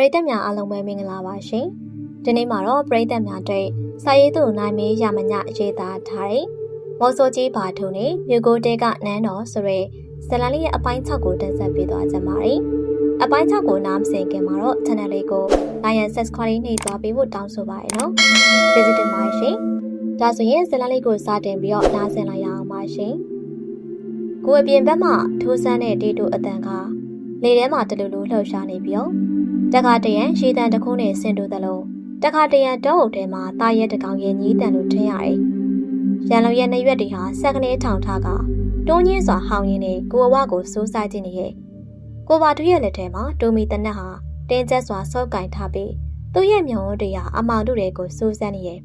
ရိသတ်များအားလုံးပဲမင်္ဂလာပါရှင်။ဒီနေ့မှာတော့ပရိသတ်များအတွက်စာရေးသူနိုင်မေးရမညရေးသားထားတဲ့မော်ဆိုကြီးဘာထုံနဲ့မြို့ကိုတဲကနန်းတော်ဆိုရဲဇလန်လေးရဲ့အပိုင်း6ကိုတင်ဆက်ပေးသွားကြပါမယ်။အပိုင်း6ကိုနားမစင်ခင်မှာတော့ channel လေးကို like and subscribe နှိပ်သွားပေးဖို့တောင်းဆိုပါရနော်။ကျေးဇူးတင်ပါရှင်။ဒါဆိုရင်ဇလန်လေးကိုစတင်ပြီးတော့နားဆင်လိုက်ရအောင်ပါရှင်။ကိုယ်အပြင်ဘက်မှာထိုးဆန်းတဲ့တေးတူအတန်ကလေထဲမှာတလူလူလှုပ်ရှားနေပြီးတော့ တခါတရံရှည်တန်တစ်ခုနဲ့ဆင်တူသလုံးတခါတရံတောအုပ်ထဲမှာတာရဲတကောင်ရဲ့ညီးတန်လို့ထင်ရတယ်။ရန်လုံရဲ့နှရွက်တွေဟာဆက်ကနေထောင်ထားကတွန်းညင်းစွာဟောင်းရင်းနဲ့ကိုအဝကိုစိုးစားခြင်းနေရဲ့ကိုပါတူရဲ့လက်ထဲမှာတိုမီတနက်ဟာတင်းကျပ်စွာစောက်ကင်ထားပြီးသူ့ရဲ့မျက်ဝန်းတွေဟာအမောင်တို့တွေကိုစိုးစမ်းနေရဲ့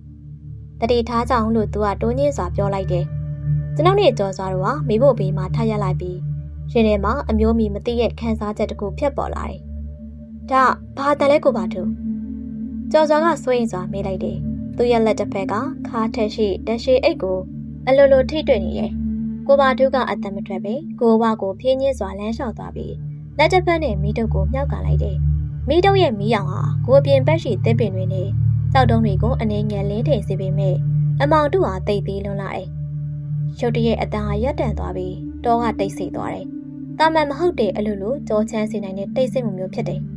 တတိထားကြောင်လို့သူကတွန်းညင်းစွာပြောလိုက်တယ်။ကျွန်တော်နဲ့ကြော်စွာတို့ကမိဖို့ဘေးမှာထားရက်လိုက်ပြီးရင်ထဲမှာအမျိုးမီမသိရဲ့ခန်းစားချက်တစ်ခုဖြစ်ပေါ်လာတယ်။ ဒါဘာတန်လဲကိုပါတူကြော်စွာကစွရင်စွာမေးလိုက်တယ်။သူ့ရဲ့လက်တစ်ဖက်ကခါထက်ရှိတက်ရှိအိတ်ကိုအလိုလိုထိတွေ့နေရဲ့။ကိုပါတူကအတံမထွက်ပဲကိုဝါကိုဖြင်းညင်းစွာလမ်းလျှောက်သွားပြီးလက်တစ်ဖက်နဲ့မိတုပ်ကိုမြှောက်ကလိုက်တယ်။မိတုပ်ရဲ့မိရောင်ဟာကိုအပြင်ဘက်ရှိသစ်ပင်တွေနဲ့ကြောက်တုံးတွေကိုအနေငယ်လင်းထိန်စေပေမဲ့အမောင်တို့ဟာတိတ်သေးလွန်းလာတယ်။ရုတ်တရက်အတန်ဟာရက်တန်သွားပြီးတောကတိတ်ဆိတ်သွားတယ်။တာမန်မဟုတ်တဲ့အလိုလိုကြောချမ်းစေနိုင်တဲ့တိတ်ဆိတ်မှုမျိုးဖြစ်တယ်။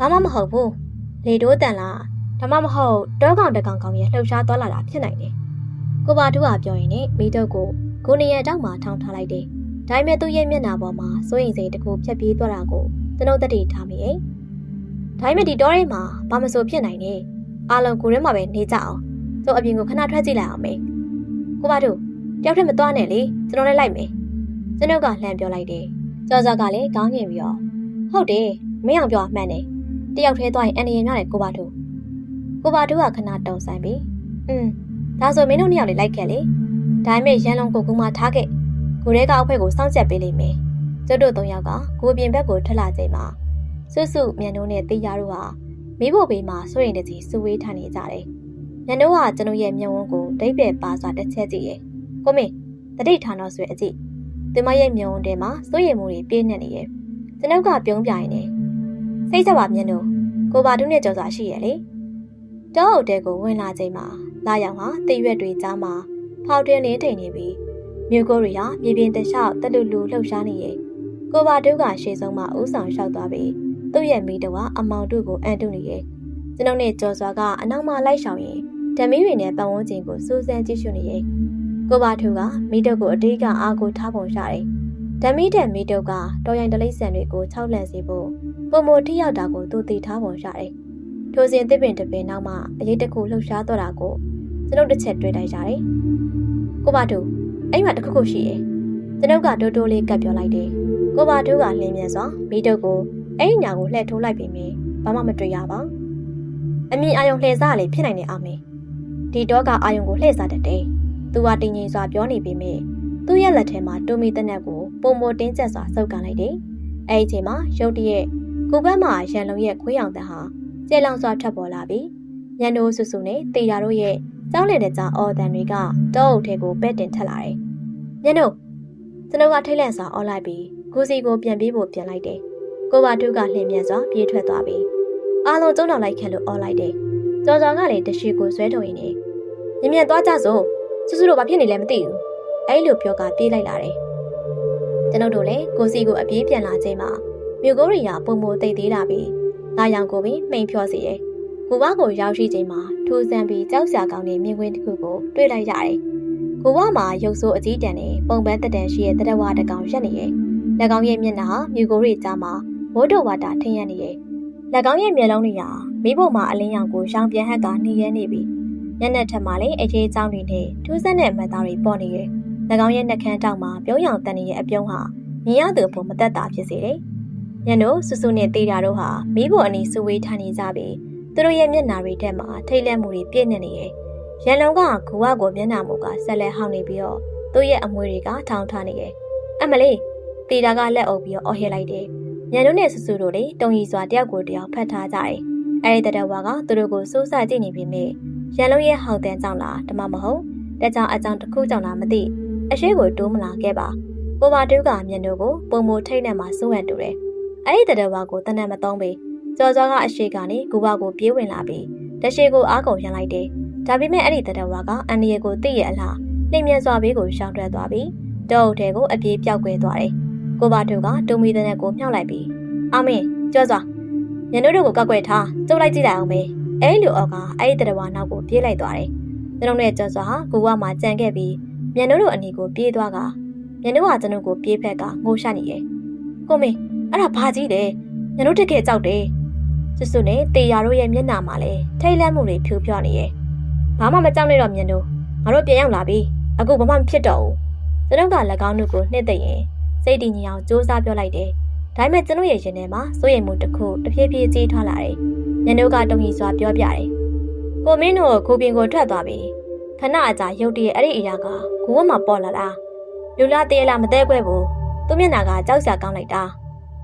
ဘာမှမဟုတ်ဘူး။လေတိုးတန်လားဒါမှမဟုတ်တောကောင်တကောင်ကောင်ရဲ့လှုပ်ရှားသွားလာတာဖြစ်နိုင်တယ်။ကိုပါတူကပြောရင်ねမိတုပ်ကိုကိုနေရတောက်မှထောင်းထားလိုက်တယ်။ဒါပေမဲ့သူ့ရဲ့မျက်နှာပေါ်မှာစိုးရိမ်စိတ်တစ်ခုဖြတ်ပြေးသွားတာကိုကျွန်ုပ်တတိထားမိရဲ့။ဒါပေမဲ့ဒီတောထဲမှာဘာမဆိုဖြစ်နိုင်နဲ့။အားလုံးကိုရဲမှာပဲနေကြအောင်။သူ့အပြင်ကိုခဏထွက်ကြည့်လိုက်အောင်မေ။ကိုပါတူတယောက်တည်းမသွားနဲ့လေကျွန်တော်လည်းလိုက်မယ်။ကျွန်ုပ်ကလှမ်းပြောလိုက်တယ်။ကြော်ကြော်ကလည်းကောင်းငင်ပြီးတော့ဟုတ်တယ်မင်းအောင်ပြောမှန်တယ်။ တယောက်တည်းသွားရင်အန်ဒီရင်ရတယ်ကိုပါတူ။ကိုပါတူကခဏတုံဆိုင်ပြီး။อืมဒါဆိုမင်းတို့နှစ်ယောက်လေးလိုက်ခဲ့လေ။ဒါပေမဲ့ရန်လုံးကိုကူမထားခဲ့။ကိုရဲကအဖွဲကိုစောင့်ကြက်ပေးလိမ့်မယ်။ကျုပ်တို့သုံးယောက်ကကိုပြင်ဘက်ကိုထွက်လာချိန်မှာစွတ်စွမြန်တို့နဲ့တေးရတို့ဟာမိဖို့ဘေးမှာစိုးရင်တကြီးစူဝေးထိုင်နေကြတယ်။ညတို့ကကျွန်တို့ရဲ့မျက်ဝန်းကိုဒိတ်ပဲပါစွာတစ်ချက်ကြည့်ရဲ့။ကိုမင်းတတိထာနောဆွေအကြည့်။ဒီမရဲ့မျက်ဝန်းထဲမှာစိုးရိမ်မှုတွေပြည့်နေနေရဲ့။ကျွန်ုပ်ကပြုံးပြရင်နေ။ စိတ်ဆက်ပါမျက်နှာကိုပါတုနဲ့ကြော်စွာရှိရဲ့လေ။တောအုပ်တဲကိုဝင်လာချိန်မှာလာရောက်ဟာတိရွက်တွေကြားမှာဖောက်တင်းလင်းထိန်နေပြီးမြို့ကိုတွေဟာမြေပြင်တလျှောက်တလူလူလှုပ်ရှားနေရဲ့။ကိုပါတုကရှေ့ဆုံးမှာဥဆောင်လျှောက်သွားပြီးသူ့ရဲ့မိတော်ကအမောင်တို့ကိုအန်တုနေရဲ့ကျွန်ုပ်နဲ့ကြော်စွာကအနောက်မှလိုက်ရှောင်ရင်ဓမီတွေနဲ့ပတ်ဝန်းကျင်ကိုစူးစမ်းကြည့်ရှုနေရဲ့ကိုပါထူကမိတုပ်ကိုအတိတ်ကအားကိုထားပုံရတယ် ဓမီတဲ့မိတုပ်ကတော်ရင်တလိမ့်ဆန်တွေကိုခြောက်လန့်စေဖို့ပုံမထိရောက်တာကိုသူသိထားပုံရတယ်ထိုစဉ်တစ်ပင်တစ်ပင်နောက်မှအရေးတခုလှုပ်ရှားသွားတာကိုကျွန်ုပ်တစ်ချက်တွေ့လိုက်ရတယ်ကိုပါထူအဲ့မှာတခုခုရှိရဲ့ကျွန်ုပ်ကတိုးတိုးလေးကပ်ပြောလိုက်တယ်ကိုပါထူကလင်းမြန်စွာမိတုပ်ကိုအဲ့ဒီညာကိုလှည့်ထိုးလိုက်ပြီးမြင်ဘာမှမတွေ့ရပါအမြင်အာယုံလှည့်စားလေးဖြစ်နိုင်နေအောင်မေဒီတော့ကအာယုံကိုလှည့်စားတတ်တယ်သူကတင်ငိမ်စွာပြောနေပြီးမြင်သူ့ရဲ့လက်ထဲမှာတိုမီတနက်ကို ပုံမတင်းကျပ်စွာစုပ်ကန်လိုက်တယ်အဲ့ဒီအချိန်မှာရုတ်တရက်ကိုဘက်မှာရန်လုံးရဲ့ခွေးအောင်တန်ဟာကျဲလောင်စွာထွက်ပေါ်လာပြီးညံတို့ဆူဆူနဲ့တေတာတို့ရဲ့ကြောင်းလေတဲ့ကြောင်အော်တန်တွေကတောအုပ်ထဲကိုပဲ့တင်ထက်လာတယ်ညံတို့ကျွန်တော်ကထိတ်လန့်စွာအော်လိုက်ပြီးကိုစီကိုပြန်ပြေးဖို့ပြန်လိုက်တယ်ကိုပါတုကလှည့်မြန်စွာပြေးထွက်သွားပြီအားလုံးကျုံတော်လိုက်ခဲ့လို့អော်လိုက်တယ်ကြော်ကြော်ကလည်းတရှိကိုဆွဲထုတ်ရင်းနေမြင်မြန်သွားကြစို့စွစွတို့ဘာဖြစ်နေလဲမသိဘူးအဲ့လိုပြောကပြေးလိုက်လာတယ် ကျွန်ုပ်တို့လည်းကိုစီကိုအပြေးပြန်လာချိန်မှာမြို့ကိုရီယာပုံမသိသေးတာပြီးလာရောင်ကိုပြီးမှိန်ဖြောစီတယ်ကိုဘကိုရောက်ရှိချိန်မှာထိုးစံပြီးကြောက်စရာကောင်းတဲ့မြင်ကွင်းတစ်ခုကိုတွေ့လိုက်ရတယ်ကိုဘမှာရုပ်ဆိုးအကြီးတန်းနဲ့ပုံပန်းတက်တန်ရှိတဲ့တရဝတကောင်ရက်နေရဲ့၎င်းရဲ့မျက်နှာဟာမြူကိုရီကြားမှာမိုးတော်ဝါတာထင်းရနေရဲ့၎င်းရဲ့မျက်လုံးတွေဟာမိဖို့မှာအလင်းရောင်ကိုရောင်ပြန်ဟက်ကနေရဲနေပြီညနေထက်မှလည်းအခြေအကြောင်းတွေနဲ့ထူးဆန်းတဲ့မတ်သားတွေပေါ်နေရဲ့၎ င်းရဲ့နှကန်းတောက်မှာပြုံးရောင်တန်နေရဲ့အပြုံးဟာမြင်ရသူအဖို့မသက်တာဖြစ်စေတယ်ညနို့ဆူဆူနဲ့တေးတာတို့ဟာမိဖို့အနီးစူဝေးထားနေကြပြီးသူတို့ရဲ့မျက်နှာတွေထဲမှာထိတ်လန့်မှုတွေပြည့်နေနေရဲ့ရန်လုံးကဂူဝကိုမျက်နှာမူကဆက်လက်ဟောင်းနေပြီးတော့သူ့ရဲ့အမွေတွေကထောင်ထားနေရဲ့အမလေးတေးတာကလက်အုပ်ပြီးတော့အော်ဟစ်လိုက်တယ်ညံတို့နဲ့ဆူဆူတို့လေတုံရီစွာတယောက်ကိုတယောက်ဖတ်ထားကြတယ်။အဲဒီတတဝါကသူတို့ကိုစိုးစကြည့်နေပြီမေရန်လုံးရဲ့ဟောက်တန်းကြောင့်လားတမမဟုတ်တကြောင်အကြောင်တစ်ခုကြောင့်လားမသိ အရှိကိုတိုးမလာခဲ့ပါကိုပါတူးကမျက်နှာကိုပုံမထိတ်နဲ့မှစိုးရတူတယ်။အဲဒီတတဝါကိုတနက်မသုံးပေကြော်စောကအရှိကနေကူပါကိုပြေးဝင်လာပြီးတရှိကိုအားကုန်ရန်လိုက်တယ်ဒါပေမဲ့အဲ့ဒီတတဝါကအန်ဒီရဲ့ကိုသိရဲ့အလားနှိမ်မြန်စွာဘေးကိုရှောင်ထွက်သွားပြီးတောအုပ်ထဲကိုအပြေးပြောက်ကွယ်သွားတယ်ကိုပါတို့ကတူမီတဲ့နဲ့ကိုမြှောက်လိုက်ပြီးအာမင်းကြောစွာညနို့တို့ကိုကောက်ွယ်ထားကျုပ်လိုက်ကြည့်လိုက်အောင်မေအဲ့လိုအောက်ကအဲ့ဒီတတဝါနောက်ကိုပြေးလိုက်သွားတယ်ကျွန်တော်နဲ့ကြောစွာဟာကူဝမှာကြံခဲ့ပြီး ညနို့တို့အနီကိုပြေးသွားကညနို့ကကျွန်တော်ကိုပြေးဖက်ကငိုရှာနေတယ်ကိုမင်းအဲ့ဒါဘာကြီးလဲညနို့တက်ခဲ့ကြောက်တယ်စွစွနဲ့တေယာတို့ရဲ့မျက်နှာမှာလည်းထိတ်လန့်မှုတွေဖြူဖြောနေရဲ့ဘာမှမကြောက်နဲ့တော့ညနို့ငါတို့ပြန်ရောက်လာပြီအခုဘာမှမဖြစ်တော့ဘူးကျွန်တော်က၎င်းတို့ကိုနှိမ့်သိရင်စိတ်တည်ငြိမ်အောင်စူးစမ်းပြောလိုက်တယ်ဒါပေမဲ့ကျွန်တော်ရဲ့ရင်ထဲမှာစိုးရိမ်မှုတစ်ခုတဖြည်းဖြည်းကြီးထွားလာတယ်ညနို့ကတုံ့ပြန်စွာပြောပြတယ်ကိုမင်းတို့ကိုပြင်ကိုထွက်သွားပြီ ခဏအကြာရုတ်တရက်အဲ့ဒီအရာကဂူဝတ်မှာပေါ်လာတာလူလာတေးလာမသေးခွဲဘူးသူမျက်နှာကကြောက်စရာကောင်းလိုက်တာ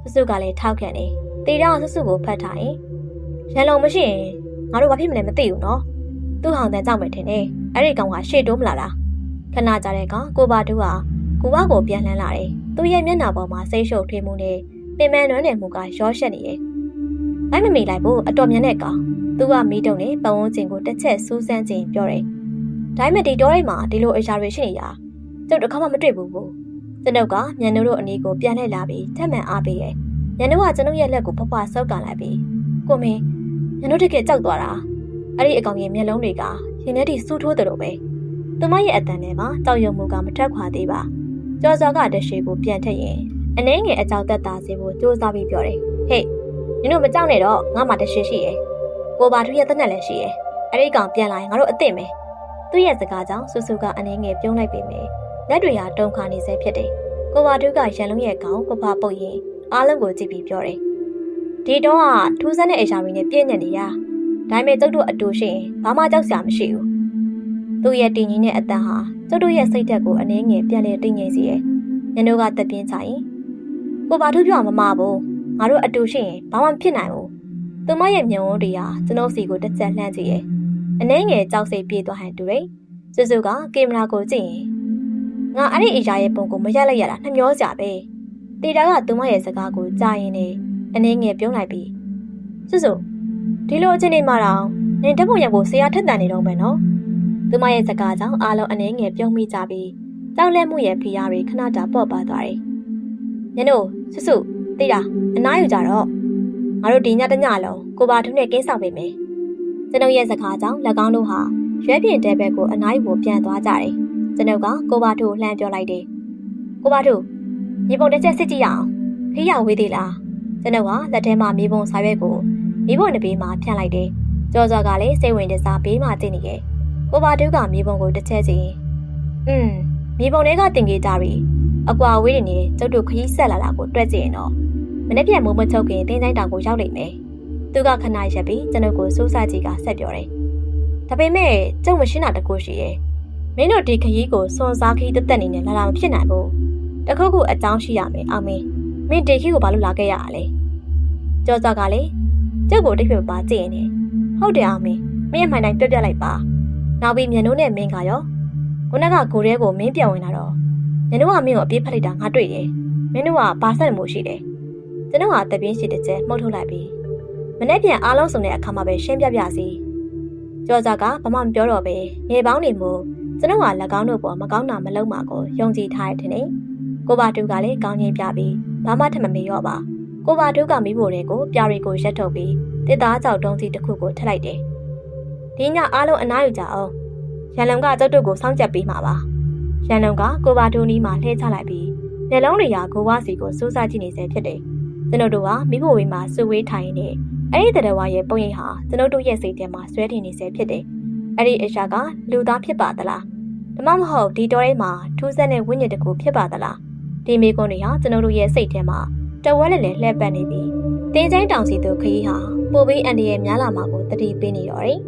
စွစွကလည်းထောက်ခံတယ်တေးတော့စွစွကိုဖတ်ထားရင်ရန်လုံမရှိရင်ငါတို့ဘာဖြစ်မလဲမသိဘူးနော်သူ့ဟောင်တန်းကြောက်မယ်ထင်တယ်အဲ့ဒီကောင်ကရှေ့တိုးမလာတာခဏကြာတဲ့ကောင်ကိုပါတူကကိုဘကိုပြန်လှမ်းလာတယ်သူ့ရဲ့မျက်နှာပေါ်မှာစိတ်ရှုပ်ထွေးမှုနဲ့ပင်မနွမ်းနယ်မှုကရောရှက်နေတယ်လိုက်မမီလိုက်ဘူးအတော်မြန်တဲ့ကောင်သူကမီးတုံနဲ့ပတ်ဝန်းကျင်ကိုတစ်ချက်စူးစမ်းခြင်းပြောတယ် ဒါပေမဲ့ဒီတော့တိုင်းမှာဒီလိုအရာတွေရှိနေတာကျုပ်တစ်ခါမှမတွေ့ဘူးဘူးကျွန်ုပ်ကမြန်နိုးတို့အနီးကိုပြန်လှည့်လာပြီးထက်မှန်အားပေးတယ်မြန်နိုးကကျွန်ုပ်ရဲ့လက်ကိုဖဖွားဆောက်ကလိုက်ပြီးကိုမင်းမြန်နိုးတကယ်ကြောက်သွားတာအဲ့ဒီအကောင်ရဲ့မျက်လုံးတွေကရင်ထဲထိစူးထိုးတယ်လို့ပဲသူမရဲ့အတန်ထဲမှာကြောက်ရွံ့မှုကမထက်ခွာသေးပါကျော်စောကတရှိကိုပြန်ထက်ရင်အနှဲငယ်အကြောက်သက်သာစေဖို့စူးစမ်းပြီးပြောတယ်ဟေ့နင်တို့မကြောက်နဲ့တော့ငါမှတရှိရှိရယ်ကိုပါထူရဲ့တက်နဲ့လည်းရှိရယ်အဲ့ဒီကောင်ပြန်လာရင်ငါတို့အစ်စ်မယ် သူ့ရဲ့စကားကြောင့်ဆူဆူကအနှဲငယ်ပြုံးလိုက်ပေမယ့်လက်တွေဟာတုံခါနေစေဖြစ်တယ်ကိုပါထူကရန်လုံးရဲ့ကောင်ပပပုတ်ရင်အားလုံးကိုကြည့်ပြီးပြောတယ်ဒီတော့ကထူးဆန်းတဲ့အရာတွေနဲ့ပြည့်ညက်နေရဒါပေမဲ့ကျုပ်တို့အတူရှိရင်ဘာမှကြောက်စရာမရှိဘူးသူ့ရဲ့တည်ငြိမ်တဲ့အတန်ဟာကျုပ်တို့ရဲ့စိတ်ဓာတ်ကိုအနှဲငယ်ပြန်လည်တည်ငြိမ်စေရဲ့ညနိုးကတက်ပြင်းချရင်ကိုပါထူးပြောမမဘူးငါတို့အတူရှိရင်ဘာမှမဖြစ်နိုင်ဘူးသူမရဲ့မျက်ဝန်းတွေဟာကျွန်ုပ်စီကိုတစ်ချက်လှမ်းကြည့်ရဲ့ အနှဲငယ်ကြောက်စိတ်ပြေးသွားဟန်တူတယ်စွစွကကင်မရာကိုကြည့်ရင်ငါအဲ့ဒီအရာရဲ့ပုံကိုမရက်လိုက်ရတာနှမျောစရာပဲတေတာကသူမရဲ့စကားကိုကြားရင်နဲ့အနှဲငယ်ပြုံးလိုက်ပြီးစွစွဒီလိုအချိန်နေမှာတော့နင်တက်ဖို့ရဖို့ဆရာထက်တန်နေတော့မယ်နော်သူမရဲ့စကားကြောင့်အားလုံးအနှဲငယ်ပြုံးမိကြပြီးကြောက်လက်မှုရဲ့ဖိအားတွေခဏတာပေါ့ပါသွားတယ်ညနို့စွစွတေတာအနားယူကြတော့ငါတို့ဒီညတညလုံးကိုပါထုနဲ့ကင်းဆောင်ပေးမယ် ကျွန်ုပ်ရဲ့စကားကြောင့်၎င်းတို့ဟာရွက်ပြင်းတဲ့ဘက်ကိုအနားယူဖို့ပြန်သွားကြတယ်ကျွန်ုပ်ကကိုပါထုကိုလှမ်းပြောလိုက်တယ်ကိုပါထုမြေပုံတစ်ချက်စစ်ကြည့်ရအောင်ခေးရဝေးသေးလားကျွန်ုပ်ကလက်ထဲမှာမြေပုံစာရွက်ကိုမြေပုံတစ်ပေးမှာဖြန့်လိုက်တယ်ကြော်စော်ကလည်းစိတ်ဝင်တစားဘေးမှာတည်နေရဲ့ကိုပါထုကမြေပုံကိုတစ်ချက်စီอืมမြေပုံတွေကတင်ကြီးကြပြီအကွာဝေးနေနေကျုပ်တို့ခရီးဆက်လာတာကိုတွက်ကြည့်ရင်တော့မနေ့ပြန်မိုးမချုပ်ခင်တင်းတိုင်းတောင်ကိုရောက်လိမ့်မယ်။ သူကခဏရက်ပြီးကျွန်ုပ်ကိုစိုးစားကြီးကဆက်ပြောတယ်။ဒါပေမဲ့ကျုပ်မရှင်းတာတကူရှိရဲ့။မင်းတို့ဒီခရီးကိုစွန်စားခရီးတက်တက်နေနဲ့လာလာမဖြစ်နိုင်ဘူး။တခုခုအကြောင်းရှိရမယ်အောင်မင်း။မင်းဒီခရီးကိုဘာလို့လာခဲ့ရတာလဲ။ကြောစောကလေကျုပ်ကိုတိတ်ပြပါကြည့်ရင်ね။ဟုတ်တယ်အောင်မင်း။မင်းရဲ့မှန်တိုင်းပြပြလိုက်ပါ။နောက်ပြီးမြန်နိုးနဲ့မင်းကရောခုနကကိုရဲကိုမင်းပြန်ဝင်လာတော့မြန်နိုးကမင်းကိုအပြေးဖက်လိုက်တာငါတွေ့တယ်။မင်းတို့ကဘာဆက်မှုရှိတယ်။ကျွန်တော်ကတပင်းရှိတဲ့ကျဲမှုတ်ထုတ်လိုက်ပြီး မနေ့ပြန်အားလုံးစုံတဲ့အခါမှာပဲရှင်းပြပြစီကြောစာကဘာမှမပြောတော့ပဲငယ်ပေါင်းနေမှုကျွန်တော်က၎င်းတို့ပေါ်မကောင်းတာမလုပ်မှာကိုယုံကြည်ထားရတဲ့နေ့ကိုပါတူကလည်းကောင်းချင်းပြပြီးဘာမှထမမေရော့ပါကိုပါတူကမိဖို့တွေကိုပြာတွေကိုရက်ထုတ်ပြီးတစ်သားကြောက်တုံးစီတစ်ခုကိုထည့်လိုက်တယ်ဒီညအားလုံးအနားယူကြအောင်ရန်လုံကကျုပ်တို့ကိုစောင့်ကြပ်ပေးမှာပါရန်လုံကကိုပါတူနီးမှာလှည့်ချလိုက်ပြီးမျက်လုံးတွေကကိုဝါစီကိုစူးစမ်းကြည့်နေစေဖြစ်တယ်ကျွန်တော်တို့ကမိဖို့ဝေးမှာစုဝေးထိုင်နေ အဲ့ဒီတရဝါရဲ့ပုံရိပ်ဟာကျွန်တော်တို့ရဲ့စိတ်ထဲမှာဆွဲထင်နေစေဖြစ်တယ်။အဲ့ဒီအရာကလူသားဖြစ်ပါသလား။ဒါမှမဟုတ်ဒီတော်ထဲမှာထူးဆန်းတဲ့ဝိညာဉ်တစ်ခုဖြစ်ပါသလား။ဒီမိကွန်းတွေဟာကျွန်တော်တို့ရဲ့စိတ်ထဲမှာတဝက်လက်လက်လှည့်ပတ်နေပြီးတင်းချိုင်းတောင်စီသူခရီးဟာပိုပြီးအန်ဒီရဲ့များလာမှာကိုတတိပေးနေတော့တယ်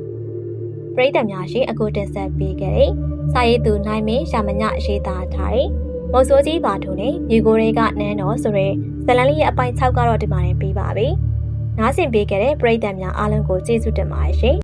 ။ပရိသတ်များရှင်အခုတင်ဆက်ပေးခဲ့တဲ့စာရေးသူနိုင်မင်းရှာမညရေးသားထားတဲ့မုတ်ဆိုးကြီးပါထုံနဲ့မြေကိုတွေကနန်းတော်ဆိုရဲဇလန်လေးရဲ့အပိုင်း6ကတော့ဒီမှာနေပြီးပါပြီ။ နားဆင်ပေးခဲ့တဲ့ပရိသတ်များအားလုံးကိုကျေးဇူးတင်ပါတယ်ရှင်